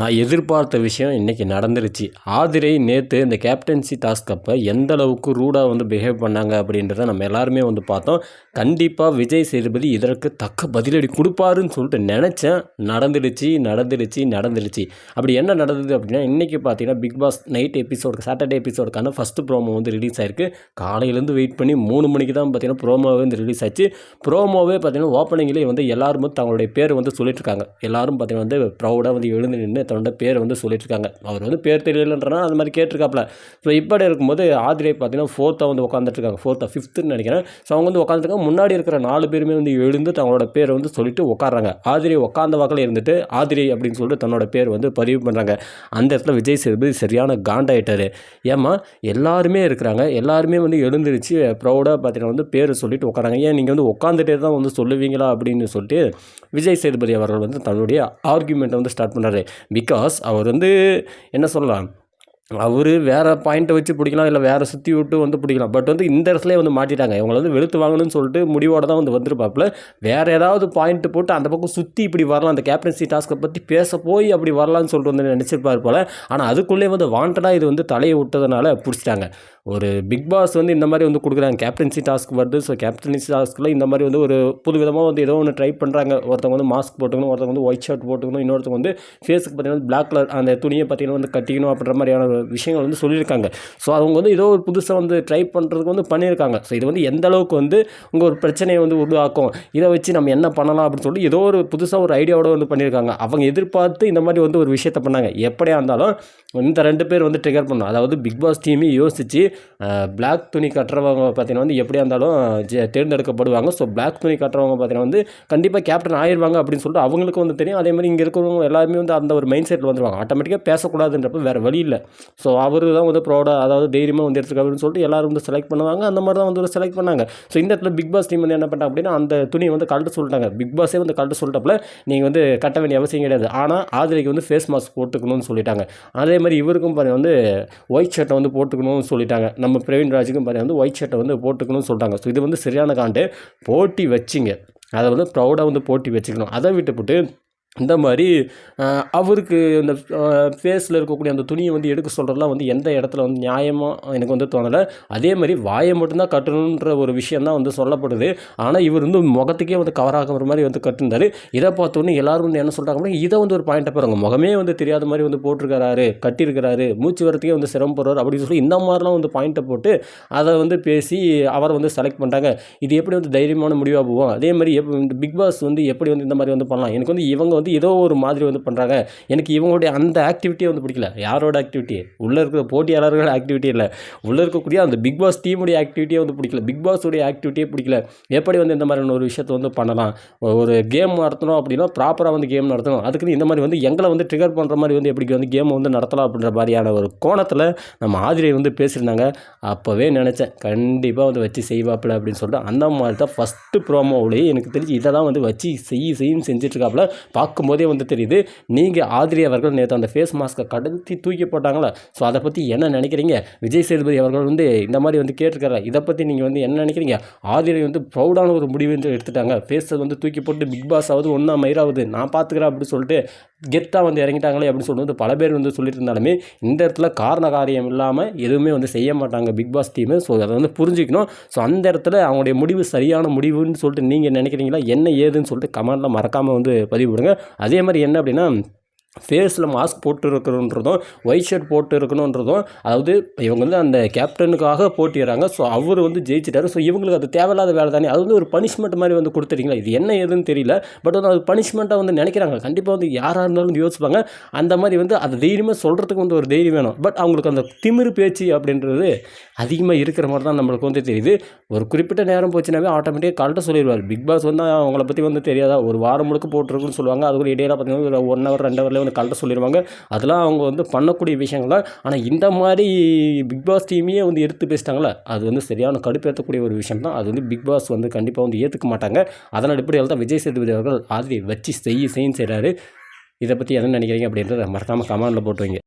நான் எதிர்பார்த்த விஷயம் இன்றைக்கி நடந்துருச்சு. ஆதிரை நேற்று இந்த கேப்டன்சி டாஸ்க் அப்போ எந்த அளவுக்கு ரூடாக வந்து பிஹேவ் பண்ணாங்க அப்படின்றத நம்ம எல்லாருமே வந்து பார்த்தோம். கண்டிப்பாக விஜய் சேதுபதி இதற்கு தக்க பதிலடி கொடுப்பாருன்னு சொல்லிட்டு நினச்சேன். நடந்துடுச்சு நடந்துடுச்சு நடந்துடுச்சு. அப்படி என்ன நடந்தது அப்படின்னா இன்றைக்கி பார்த்தீங்கன்னா Bigg Boss night episode Saturday எபிசோடுக்கான first promo வந்து ரிலீஸ் ஆயிருக்கு. காலையிலேருந்து வெயிட் பண்ணி மூணு மணிக்கு தான் பார்த்தீங்கன்னா ப்ரோமோவே வந்து ரிலீஸ் ஆச்சு. ப்ரோமோவே பார்த்தீங்கன்னா ஓப்பனிங்லேயே வந்து எல்லாரும் வந்து தங்களுடைய பேர் வந்து சொல்லிட்டு இருக்காங்க. எல்லாரும் பார்த்தீங்கன்னா வந்து ப்ரௌடாக வந்து எழுந்து நின்று தன்னோட பேர் வந்து சொல்லிட்டுருக்காங்க. அவர் வந்து பேர் தெரியலன்றனா அது மாதிரி கேட்டிருக்காப்புல. ஸோ இப்படி இருக்கும்போது ஆதிரை பார்த்தீங்கன்னா ஃபோர்த்தாக வந்து உட்காந்துட்ருக்காங்க ஃபோர்த்தாக ஃபிஃப்த்துன்னு நினைக்கிறேன். ஸோ அவங்க வந்து உட்காந்துருக்காங்க முன்னாடி இருக்கிற நாலு பேருமே வந்து எழுந்து தங்களோட பேரை வந்து சொல்லிட்டு உட்காடுறாங்க ஆதிரி உட்காந்த வகையில் இருந்துட்டு ஆதிரி அப்படின்னு சொல்லிட்டு தன்னோட பேர் வந்து பதிவு பண்ணுறாங்க அந்த இடத்துல விஜய் சேதுபதி சரியான காண்டாயிட்டார். ஏம்மா எல்லாருமே இருக்கிறாங்க. எல்லாருமே வந்து எழுந்துருச்சு ப்ரௌடாக பார்த்தீங்கன்னா வந்து பேர் சொல்லிட்டு உட்காராங்க ஏன் நீங்கள் வந்து உட்காந்துட்டே தான் வந்து சொல்லுவீங்களா அப்படின்னு சொல்லிட்டு விஜய் சேதுபதி அவர்கள் வந்து தன்னுடைய ஆர்குமெண்ட்டை வந்து ஸ்டார்ட் பண்ணுறாரு பிகாஸ் அவர் வந்து என்ன சொல்லலாம்? அவர் வேறு பாயிண்ட்டை வச்சு பிடிக்கலாம் இல்லை வேறு சுற்றி விட்டு வந்து பிடிக்கலாம். பட் வந்து இந்த இடத்துல வந்து மாட்டிட்டாங்க. இவங்களை வந்து வெளுத்து வாங்கணும்னு சொல்லிட்டு முடிவோட தான் வந்து வந்திருப்பாப்புல. வேறு ஏதாவது பாயிண்ட் போட்டு அந்த பக்கம் சுற்றி இப்படி வரலாம் அந்த கேப்டன்சி டாஸ்க்கை பற்றி பேச போய் அப்படி வரலாம்னு சொல்லிட்டு வந்து நினச்சிருப்பார் போல். ஆனால் அதுக்குள்ளே வந்து வாண்டடாக இது வந்து தலையை விட்டதுனால பிடிச்சிட்டாங்க. ஒரு பிக் பாஸ் வந்து இந்த மாதிரி வந்து கொடுக்குறாங்க. கேப்டன்சி டாஸ்க் வருது. ஸோ கேப்டன்சி டாஸ்க்கில் இந்த மாதிரி வந்து ஒரு புது விதமாக வந்து ஏதோ ஒன்று ட்ரை பண்ணுறாங்க ஒருத்தவங்க வந்து மாஸ்க் போட்டுக்கணும். ஒருத்தவங்க வந்து ஒயிட் ஷர்ட் போட்டுக்கணும். இன்னொருத்தவங்க வந்து ஃபேஸுக்கு பார்த்தீங்கன்னா பிளாக் கலர் அந்த துணியை பார்த்தீங்கன்னா வந்து கட்டிக்கணும் அப்படின்ற மாதிரியான விஷயங்கள் வந்து சொல்லியிருக்காங்க. ஸோ அவங்க வந்து ஏதோ ஒரு புதுசாக வந்து ட்ரை பண்ணுறதுக்கு வந்து பண்ணியிருக்காங்க. ஸோ இது வந்து எந்த அளவுக்கு வந்து உங்கள் ஒரு பிரச்சனையை வந்து உருவாக்கும்? இதை வச்சு நம்ம என்ன பண்ணலாம் அப்படின்னு சொல்லி ஏதோ ஒரு புதுசாக ஒரு ஐடியாவோட வந்து பண்ணியிருக்காங்க. அவங்க எதிர்பார்த்து இந்த மாதிரி வந்து ஒரு விஷயத்த பண்ணாங்க. எப்படியா இருந்தாலும் இந்த ரெண்டு பேர் வந்து ட்ரிகர் பண்ணணும். அதாவது பிக் பாஸ் டீமே யோசித்து பிளாக் துணி கட்டுறவங்க பார்த்தீங்கன்னா வந்து எப்படியா இருந்தாலும் தேர்ந்தெடுக்கப்படுவாங்க. ஸோ பிளாக் துணி கட்டுறவங்க பார்த்தீங்கன்னா வந்து கண்டிப்பாக கேப்டன் ஆயிடுவாங்க அப்படின்னு சொல்லிட்டு அவங்களுக்கு வந்து தெரியும். அதே மாதிரி இங்கே இருக்கிறவங்க எல்லாருமே வந்து அந்த ஒரு மைண்ட் செட்டில் வந்துருவாங்க. ஆட்டோமேட்டிக்காக பேசக்கூடாதுன்றப்ப வேறு வழி இல்லை. ஸோ அவர் தான் வந்து ப்ரௌடாக அதாவது தைரியமாக வந்து எடுத்துருக்காருன்னு சொல்லிட்டு எல்லோரும் வந்து செலக்ட் பண்ணுவாங்க. அந்த மாதிரி தான் வந்து செலக்ட் பண்ணாங்க. ஸோ இந்த இடத்துல பிக் பாஸ் டீம் வந்து என்ன பண்ணாங்க அப்படின்னா அந்த துணியை வந்து கழட்ட சொல்லிட்டாங்க. பிக் பாஸே வந்து கழட்ட சொல்லிட்டப்பல நீங்கள் வந்து கட்ட வேண்டிய அவசியம் கிடையாது. ஆனால் ஆதிரைக்கு வந்து ஃபேஸ் மாஸ்க் போட்டுக்கணும்னு சொல்லிட்டாங்க. அதே மாதிரி இவருக்கும் பாருங்கள் வந்து ஒயிட் ஷர்ட்டை வந்து போட்டுக்கணும்னு சொல்லிட்டாங்க. நம்ம பிரவீன் ராஜுக்கும் பாருங்க வந்து ஒயிட் ஷர்ட்டை வந்து போட்டுக்கணும்னு சொல்கிறாங்க ஸோ இது வந்து சரியான காண்டு போட்டி வச்சிங்க. அதை வந்து ப்ரௌடாக வந்து போட்டி வச்சுக்கணும். அதை விட்டுப்புட்டு இந்த மாதிரி அவருக்கு இந்த ஃபேஸில் இருக்கக்கூடிய அந்த துணியை வந்து எடுக்க சொல்கிறதுலாம் வந்து எந்த இடத்துல வந்து நியாயமாக எனக்கு வந்து தோணலை. அதே மாதிரி வாயை மட்டும்தான் கட்டணுன்ற ஒரு விஷயந்தான் வந்து சொல்லப்படுது. ஆனால் இவர் வந்து முகத்துக்கே வந்து கவர் ஆகிற மாதிரி வந்து கட்டிருந்தார். இதை பார்த்தோன்னே எல்லோரும் வந்து என்ன சொல்கிறாங்க இதை வந்து ஒரு பாயிண்ட்டை போகிறாங்க முகமே வந்து தெரியாத மாதிரி வந்து போட்டிருக்கிறாரு கட்டியிருக்கிறாரு மூச்சு வரத்துக்கே வந்து சிரமப்படுறாரு அப்படின்னு சொல்லி இந்த மாதிரிலாம் வந்து பாயிண்ட்டை போட்டு அதை வந்து பேசி அவரை வந்து செலக்ட் பண்ணுறாங்க இது எப்படி வந்து தைரியமான முடிவாக போவோம் அதே மாதிரி எப் இந்த பிக் பாஸ் வந்து எப்படி வந்து இந்த மாதிரி வந்து பண்ணலாம்? எனக்கு வந்து இவங்க வந்து ஏதோ ஒரு மாதிரி வந்து பண்ணுறாங்க எனக்கு இவங்களுடைய அந்த ஆக்டிவிட்டியே வந்து பிடிக்கல. யாரோட ஆக்டிவிட்டி உள்ளே இருக்கிற போட்டியாளர்கள் ஆக்டிவிட்டி இல்லை. உள்ளே இருக்கக்கூடிய அந்த பிக் பாஸ் டீமுடைய ஆக்டிவிட்டியே வந்து பிடிக்கல. பிக் பாஸுடைய ஆக்டிவிட்டியே பிடிக்கல. எப்படி வந்து இந்த மாதிரியான ஒரு விஷயத்தை வந்து பண்ணலாம்? ஒரு கேம் நடத்தணும் அப்படின்னா ப்ராப்பராக வந்து கேம் நடத்தணும். அதுக்குன்னு இந்த மாதிரி வந்து எங்களை வந்து ட்ரிகர் பண்ணுற மாதிரி வந்து எப்படி வந்து கேமை வந்து நடத்தலாம் அப்படின்ற மாதிரியான ஒரு கோணத்தில் நம்ம ஆதிரியை வந்து பேசியிருந்தாங்க. அப்போவே நினச்சேன். கண்டிப்பாக வந்து வச்சு செய்வாப்பில் அப்படின்னு சொல்லிட்டு அந்த மாதிரி தான் ஃபஸ்ட்டு ப்ரோமோவிலேயே எனக்கு தெரிஞ்சு இதை தான் வந்து வச்சு செய் செய்யும் செஞ்சிட்ருக்காப்புல பார்க்கும்போதே வந்து தெரியுது நீங்கள் ஆதிரி அவர்கள் நேற்று அந்த ஃபேஸ் மாஸ்க்கை கடத்தி தூக்கி போட்டாங்களா? ஸோ அதை பற்றி என்ன நினைக்கிறீங்க? விஜய் சேதுபதி அவர்கள் வந்து இந்த மாதிரி வந்து கேட்டிருக்காரு? இதை பற்றி நீங்கள் வந்து என்ன நினைக்கிறீங்க? ஆதிரை வந்து ப்ரௌடான ஒரு முடிவு எடுத்துட்டாங்க. ஃபேஸை வந்து தூக்கி போட்டு பிக் பாஸ் ஆகுது ஒன்றா மயிராகுது நான் பார்த்துக்கிறேன் அப்படின்னு சொல்லிட்டு கெத்தாக வந்து இறங்கிட்டாங்களே அப்படின்னு சொல்லிட்டு பல பேர் வந்து சொல்லிட்டு இருந்தாலுமே இந்த இடத்துல காரண காரியம் இல்லாமல் எதுவுமே வந்து செய்ய மாட்டாங்க பிக் பாஸ் டீமு. ஸோ அதை வந்து புரிஞ்சுக்கணும். ஸோ அந்த இடத்துல அவங்களுடைய முடிவு சரியான முடிவுன்னு சொல்லிட்டு நீங்கள் நினைக்கிறீங்களா? என்ன ஏதுன்னு சொல்லிட்டு கமெண்ட்டில் மறக்காமல் வந்து பதிவு விடுங்க அதே மாதிரி என்ன அப்படின்னா ஃபேஸில் மாஸ்க் போட்டு இருக்கணுன்றதும் ஒயிட் ஷர்ட் போட்டு இருக்கணுன்றதும் அதாவது இவங்க வந்து அந்த கேப்டனுக்காக போட்டிடுறாங்க ஸோ அவர் வந்து ஜெயிச்சிட்டாரு. ஸோ இவங்களுக்கு அது தேவையில்லாத வேலை தானே. அது வந்து ஒரு பனிஷ்மெண்ட் மாதிரி வந்து கொடுத்துட்டீங்களா? இது என்ன ஏதுன்னு தெரியல. பட் வந்து அது பனிஷ்மெண்ட்டாக வந்து நினைக்கிறாங்க. கண்டிப்பாக வந்து யாராக இருந்தாலும் வந்து யோசிப்பாங்க. அந்த மாதிரி வந்து அது தைரியமாக சொல்கிறதுக்கு வந்து ஒரு தைரியம் வேணும். பட் அவங்களுக்கு அந்த திமிரு பேச்சு அப்படின்றது அதிகமாக இருக்கிற மாதிரி தான் நம்மளுக்கு வந்து தெரியுது. ஒரு குறிப்பிட்ட நேரம் போச்சுனாவே ஆட்டோமேட்டிக்காக கரெக்டாக சொல்லிடுவார். பிக் பாஸ் வந்து அவங்கள பற்றி வந்து தெரியாதா? ஒரு வாரம் முழுக்க போட்டிருக்குன்னு சொல்லுவாங்க. அதுக்குள்ள இடையில பார்த்தீங்கன்னா ஒரு ஒன் ஹவர் ரெண்டு ஹவரில் வந்து கலட்ட சொல்லிடுவாங்க அதெல்லாம் அவங்க வந்து பண்ணக்கூடிய விஷயங்கள்? தான் ஆனால் இந்த மாதிரி பிக் பாஸ் டீமையே வந்து எடுத்து பேசிட்டாங்களே அது வந்து சரியான கடுப்பேற்றக்கூடிய ஒரு விஷயம் தான் அது வந்து பிக் பாஸ் வந்து கண்டிப்பாக வந்து ஏற்றுக்க மாட்டாங்க. அதன் அடிப்படையில் தான் விஜய் சேதுபதி அவர்கள் ஆதிரியை வச்சு செய்ய செய்யும் செய்கிறாரு இதை பற்றி என்ன நினைக்கிறீங்க அப்படின்றத மறக்காமல் கமெண்டில் போட்டு வைங்க